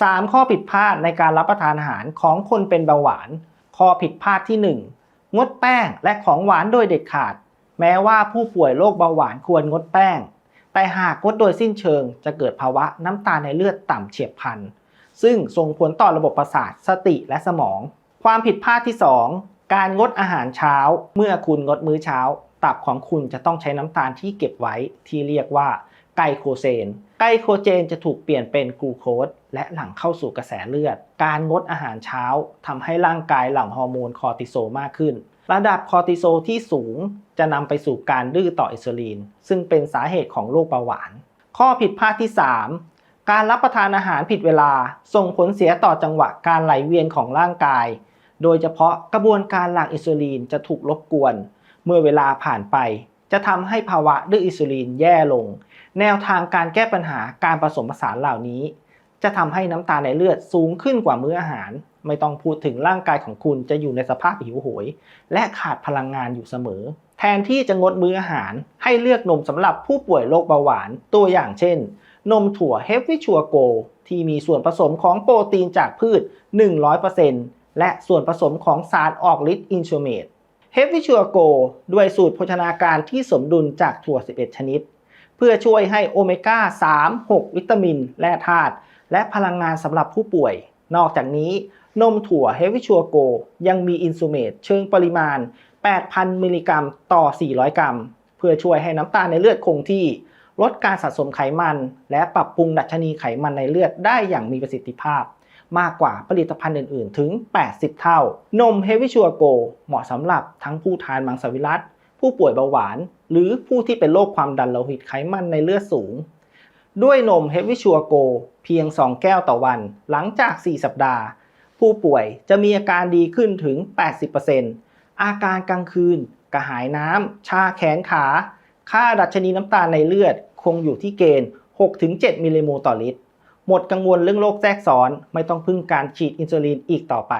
3 ข้อผิดพลาดในการรับประทานอาหารของคนเป็นเบาหวาน ข้อผิดพลาดที่ 1 งดแป้งและของหวานโดยเด็ดขาด แม้ว่าผู้ป่วยโรคเบาหวานควรงดแป้ง แต่หากงดโดยสิ้นเชิง จะเกิดภาวะน้ำตาลในเลือดต่ำเฉียบพลัน ซึ่งส่งผลต่อระบบประสาทสติและสมอง ความผิดพลาดที่ 2 การงดอาหารเช้า เมื่อคุณงดมื้อเช้า ตับของคุณจะต้องใช้น้ำตาลที่เก็บไว้ที่เรียกว่า ไกลโคเซน ไกลโคเจนจะถูกเปลี่ยนเป็นกลูโคสและหลั่งเข้าสู่กระแสเลือด การงดอาหารเช้าทำให้ร่างกายหลั่งฮอร์โมนคอร์ติโซมากขึ้น ระดับคอร์ติโซที่สูงจะนำไปสู่การดื้อต่ออินซูลิน ซึ่งเป็นสาเหตุของโรคเบาหวาน ข้อผิดพลาดที่ 3 การรับประทานอาหารผิดเวลา ส่งผลเสียต่อจังหวะการไหลเวียนของร่างกาย โดยเฉพาะกระบวนการหลั่งอินซูลินจะถูกรบกวน เมื่อเวลาผ่านไป จะทำให้ภาวะดื้ออินซูลินแย่ลง แนวทางการแก้ปัญหาการผสมผสานเหล่านี้ จะทำให้น้ำตาลในเลือดสูงขึ้นกว่ามื้ออาหาร ไม่ต้องพูดถึงร่างกายของคุณจะอยู่ในสภาพหิวโหย และขาดพลังงานอยู่เสมอ แทนที่จะงดมื้ออาหาร ให้เลือกนมสำหรับผู้ป่วยโรคเบาหวาน ตัวอย่างเช่น นมถั่วเฮฟวิชัวโก ที่มีส่วนผสมของโปรตีนจากพืช 100%และส่วนผสมของสารออกฤทธิ์อินชูเมต เฮฟวิชัวโกด้วยสูตรโภชนาการที่สมดุลจากถั่ว 11 ชนิด เพื่อช่วยให้โอเมก้า 3 6 วิตามิน และธาตุและพลังงานสำหรับผู้ป่วย นอกจากนี้ นมถั่วเฮฟวิชัวโกยังมีอินซูเมตเชิงปริมาณ 8,000 มิลลิกรัมต่อ 400 กรัม เพื่อช่วยให้น้ำตาลในเลือดคงที่ ลดการสะสมไขมัน และปรับปรุงดัชนีไขมันในเลือดได้อย่างมีประสิทธิภาพ มากกว่าผลิตภัณฑ์อื่น ๆ ถึง 80 เท่า นมเฮวิชัวโกเหมาะสำหรับทั้งผู้ทานมังสวิรัต ผู้ป่วยเบาหวาน หรือผู้ที่เป็นโรคความดันโลหิตไขมันในเลือดสูง ด้วยนมเฮวิชัวโกเพียง 2 แก้วต่อวัน หลังจาก 4 สัปดาห์ ผู้ป่วยจะมีอาการดีขึ้นถึง 80%อาการกลางคืน กระหายน้ำ ชาแขนขา ค่าดัชนีน้ำตาลในเลือดคงอยู่ที่เกณฑ์ 6-7 มิลลิโมลต่อลิตร หมดกังวลเรื่องโรคแทรกซ้อน ไม่ต้องพึ่งการฉีดอินซูลินอีกต่อไป